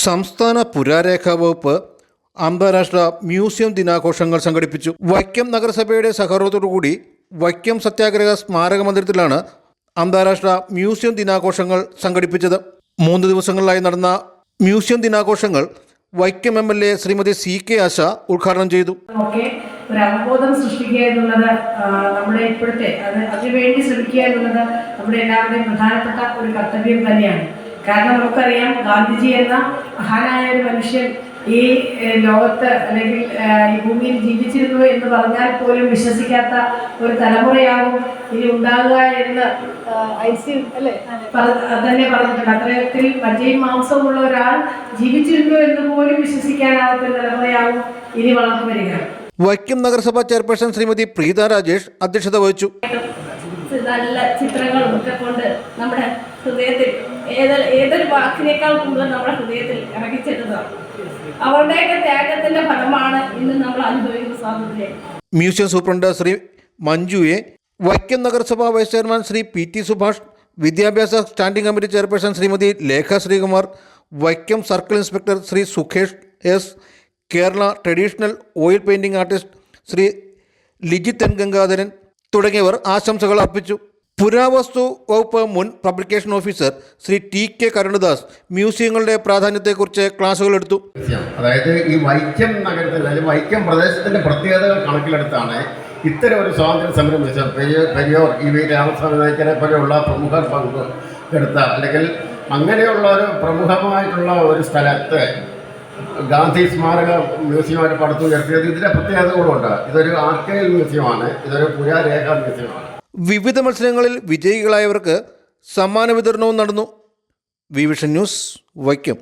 സംസ്ഥാന പുരാരേഖാ വകുപ്പ് അന്താരാഷ്ട്ര മ്യൂസിയം ദിനാഘോഷങ്ങൾ സംഘടിപ്പിച്ചു. വൈക്കം നഗരസഭയുടെ സഹകരണത്തോടുകൂടി വൈക്കം സത്യാഗ്രഹ സ്മാരക മന്ദിരത്തിലാണ് അന്താരാഷ്ട്ര മ്യൂസിയം ദിനാഘോഷങ്ങൾ സംഘടിപ്പിച്ചത്. മൂന്ന് ദിവസങ്ങളിലായി നടന്ന museum ദിനാഘോഷങ്ങൾ Vaikom M L A Shrimati C K Asha ഉദ്ഘാടനം ചെയ്തു. ഒരു അവബോധം സൃഷ്ടിക്കുക എന്നുള്ളത് നമ്മുടെ ഇപ്പോഴത്തെ അത് അതിനുവേണ്ടി ശ്രമിക്കുക എന്നുള്ളത് നമ്മുടെ എല്ലാവരുടെയും പ്രധാനപ്പെട്ട ഒരു കർത്തവ്യം തന്നെയാണ്. കാരണം നമുക്കറിയാം ഗാന്ധിജി എന്ന മഹാനായ ഒരു മനുഷ്യൻ ഈ ലോകത്ത് അല്ലെങ്കിൽ ഈ ഭൂമിയിൽ ജീവിച്ചിരുന്നു എന്ന് പറഞ്ഞാൽ പോലും വിശ്വസിക്കാത്ത ഒരു തലമുറയാകും ഇനി ഉണ്ടാകുക എന്ന് അല്ലേ? തന്നെ പറഞ്ഞിട്ടുണ്ട്. അത്രയത്തിൽ മജ്ജയും മാംസമുള്ള ഒരാൾ ജീവിച്ചിരുന്നു എന്ന് പോലും വിശ്വസിക്കാനാവാത്ത ഒരു തലമുറയാകും ഇനി വളർന്നു വരിക. വൈക്കം നഗരസഭ ചെയർപേഴ്സൺ ശ്രീമതി പ്രീത രാജേഷ് അധ്യക്ഷത വഹിച്ചു. നല്ല ചിത്രങ്ങൾ ഒക്കെ കൊണ്ട് നമ്മുടെ ഹൃദയത്തിൽ ഏത് ഏതൊരു വാക്കിനേക്കാൾ കൂടുതൽ നമ്മുടെ ഹൃദയത്തിൽ ഇറങ്ങിച്ചെല്ലുന്നതാണ്. അവരുടെയൊക്കെ ത്യാഗത്തിന്റെ ഫലമാണ് ഇന്ന് നമ്മൾ അനുഭവിക്കുന്ന സ്വാതന്ത്ര്യം. മ്യൂസിയം സൂപ്രണ്ട് ശ്രീ മഞ്ജുയെ വൈക്കം നഗരസഭാ vice chairman Shri P T Subhash വിദ്യാഭ്യാസ standing committee chairperson Shrimati Lekha Sreekumar Vaikom circle inspector Shri Sukesh S Kerala traditional oil painting artist Shri Lijithan Gangadharan തുടങ്ങിയവർ ആശംസകൾ അർപ്പിച്ചു. പുരാവസ്തു വകുപ്പ് മുൻ publication officer Shri T K Karunadas മ്യൂസിയങ്ങളുടെ പ്രാധാന്യത്തെക്കുറിച്ച് ക്ലാസുകൾ എടുത്തു. അതായത് ഈ വൈക്കം നഗരത്തിൽ അല്ലെങ്കിൽ വൈക്കം പ്രദേശത്തിന്റെ പ്രത്യേകതകൾ കണക്കിലെടുത്താണ് ഇത്തരം ഒരു സ്വാതന്ത്ര്യ സംരംഭിച്ച മ്യൂസിയം പെരിയോർ ഈ വി രാമസ്വാമി നായ്ക്കരെ പോലെയുള്ള പ്രമുഖ പങ്ക് എടുത്ത അല്ലെങ്കിൽ അങ്ങനെയുള്ള ഒരു പ്രമുഖമായിട്ടുള്ള ഒരു സ്ഥലത്ത് ഗാന്ധി സ്മാരക മ്യൂസിയമായിട്ട് പടുത്തുയർത്തിയത് ഇതിന്റെ പ്രത്യേകതകളുണ്ട്. ഇതൊരു ആർക്കൈൽ മ്യൂസിയമാണ് ഇതൊരു പുരാരേഖ മ്യൂസിയമാണ്. വിവിധ മത്സരങ്ങളിൽ വിജയികളായവർക്ക് സമ്മാന വിതരണവും നടന്നു. വിവിഷൻ ന്യൂസ് വൈക്കം.